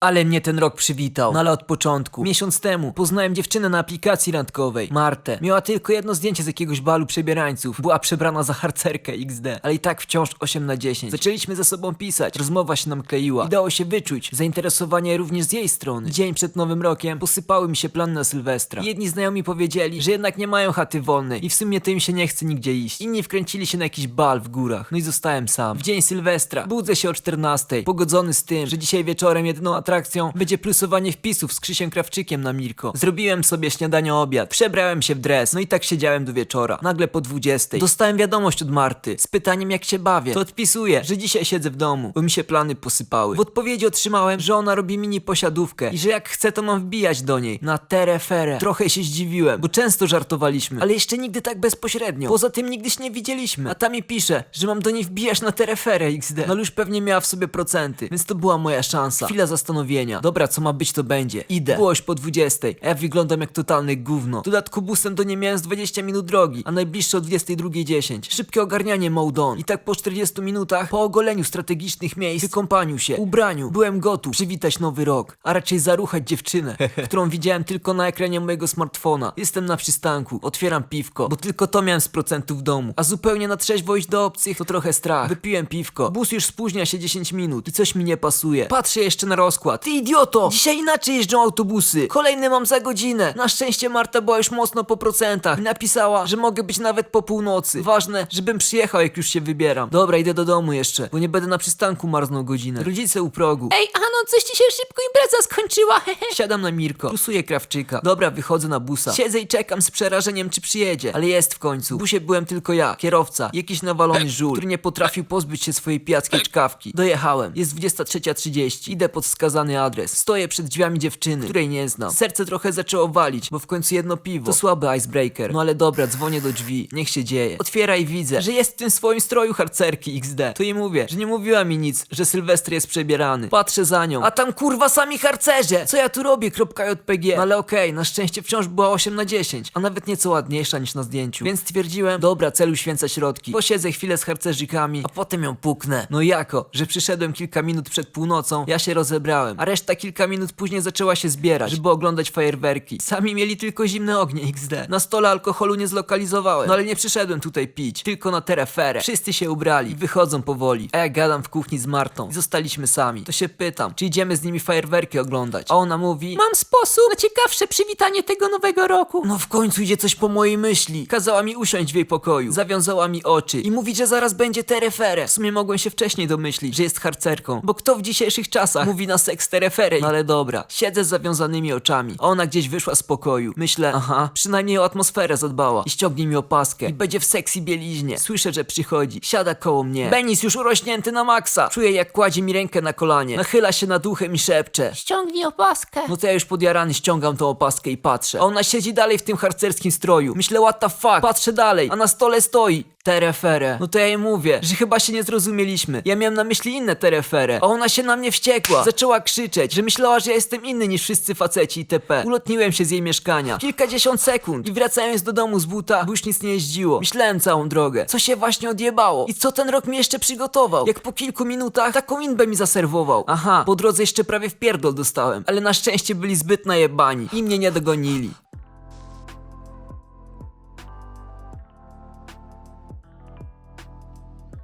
Ale mnie ten rok przywitał. No ale od początku. Miesiąc temu poznałem dziewczynę na aplikacji randkowej, Martę. Miała tylko jedno zdjęcie z jakiegoś balu przebierańców. Była przebrana za harcerkę XD, ale i tak wciąż 8 na 10. Zaczęliśmy ze sobą pisać, rozmowa się nam kleiła. I dało się wyczuć zainteresowanie również z jej strony. Dzień przed nowym rokiem posypały mi się plany na Sylwestra. Jedni znajomi powiedzieli, że jednak nie mają chaty wolnej i w sumie to im się nie chce nigdzie iść. Inni wkręcili się na jakiś bal w górach. No i zostałem sam. W dzień Sylwestra budzę się o 14, pogodzony z tym, że dzisiaj wieczorem jedyną atrakcją będzie plusowanie wpisów z Krzysiem Krawczykiem na Mirko. Zrobiłem sobie śniadanie obiad, przebrałem się w dres, no i tak siedziałem do wieczora. Nagle po 20 dostałem wiadomość od Marty z pytaniem jak się bawię. To odpisuję, że dzisiaj siedzę w domu, bo mi się plany posypały. W odpowiedzi otrzymałem, że ona robi mini posiadówkę i że jak chcę to mam wbijać do niej na tereferę. Trochę się zdziwiłem, bo często żartowaliśmy, ale jeszcze nigdy tak bezpośrednio. Poza tym nigdy się nie widzieliśmy. A ta mi pisze, że mam do niej wbijać na tereferę XD. No ale już pewnie miała w sobie procenty, więc to była moja szansa. Chwila zastanowienia. Dobra, co ma być to będzie. Idę. Już po 20, a ja wyglądam jak totalny gówno. W dodatku busem do niej miałem z 20 minut drogi, a najbliższy o 22.10. Szybkie ogarnianie mode on. I tak po 40 minutach, po ogoleniu strategicznych miejsc, wykąpaniu się, ubraniu, byłem gotów przywitać nowy rok, a raczej zaruchać dziewczynę, którą widziałem tylko na ekranie mojego smartfona. Jestem na przystanku, otwieram piwko, bo tylko to miałem z procentu w domu, a zupełnie na trzeźwo iść do obcych to trochę strach. Wypiłem piwko, bus już spóźnia się 10 minut i coś mi nie pasuje. Patrzę jeszcze na rozkład. Ty idioto! Dzisiaj inaczej jeżdżą autobusy. Kolejny mam za godzinę. Na szczęście Marta była już mocno po procentach napisała, że mogę być nawet po północy. Ważne, żebym przyjechał jak już się wybieram. Dobra, idę do domu jeszcze, bo nie będę na przystanku marznął godzinę. Rodzice u progu. Ej, Ano, coś ci się szybko impreza skończyła, hehe. Siadam na Mirko, plusuję krawczyka. Dobra, wychodzę na busa. Siedzę i czekam z przerażeniem, czy przyjedzie. Ale jest w końcu. W busie byłem tylko ja, kierowca, jakiś nawalony żul, który nie potrafił pozbyć się swojej pijackiej czkawki. Dojechałem. Jest 23.30. Idę pod wskazany adres. Stoję przed drzwiami dziewczyny, której nie znam. Serce trochę zaczęło walić, bo w końcu jedno piwo. To słaby icebreaker. No ale dobra, dzwonię do drzwi. Niech się dzieje. Otwiera i widzę, że jest w tym swoim stroju harcerki XD. To jej mówię, że nie mówiła mi nic, że Sylwester jest przebierany. Patrzę za nią. A tam kurwa sami harcerze! Co ja tu robię? Kropka JPG. No ale okej, na szczęście wciąż była 8 na 10, a nawet nieco ładniejsza niż na zdjęciu. Więc stwierdziłem, dobra, celu święca środki. Posiedzę chwilę z harcerzykami, a potem ją puknę. No jako, że przyszedłem kilka minut przed północą, ja się rozebrałem, a reszta kilka minut później zaczęła się zbierać, żeby oglądać fajerwerki. Sami mieli tylko zimne ognie XD. Na stole alkoholu nie zlokalizowałem, no ale nie przyszedłem tutaj pić, tylko na tereferę. Wszyscy się ubrali wychodzą powoli, a ja gadam w kuchni z Martą i zostaliśmy sami. To się pytam, czy idziemy z nimi fajerwerki oglądać, a ona mówi... Mam sposób na ciekawsze przywitanie tego nowego roku. No w końcu idzie coś po mojej myśli. Kazała mi usiąść w jej pokoju, zawiązała mi oczy i mówi, że zaraz będzie tereferę. W sumie mogłem się wcześniej domyślić, że jest harcerką, bo kto w dzisiejszych czasach mówi na seks tereferę? No ale dobra, siedzę z zawiązanymi oczami, a ona gdzieś wyszła z pokoju. Myślę, aha, przynajmniej o atmosferę zadbała i ściągnie mi opaskę i będzie w seksy bieliźnie. Słyszę, że przychodzi, siada koło mnie. Benis już urośnięty na maksa. Czuję jak kładzie mi rękę na kolanie, nachyla się nad uchem i szepcze. Ściągnij opaskę. No to ja już podjarany ściągam tą opaskę i patrzę. A ona siedzi dalej w tym harcerskim stroju. Myślę, what the fuck? Patrzę dalej, a na stole stoi. Terefere. No to ja jej mówię, że chyba się nie zrozumieliśmy. Ja miałem na myśli inne terefere, a ona się na mnie wściekła. Zaczęła krzyczeć, że myślała, że ja jestem inny niż wszyscy faceci itp. Ulotniłem się z jej mieszkania. Kilkadziesiąt sekund i wracając do domu z buta, bo już nic nie jeździło. Myślałem całą drogę, co się właśnie odjebało i co ten rok mi jeszcze przygotował. Jak po kilku minutach taką inbę mi zaserwował. Aha, po drodze jeszcze prawie w pierdol dostałem, ale na szczęście byli zbyt najebani i mnie nie dogonili.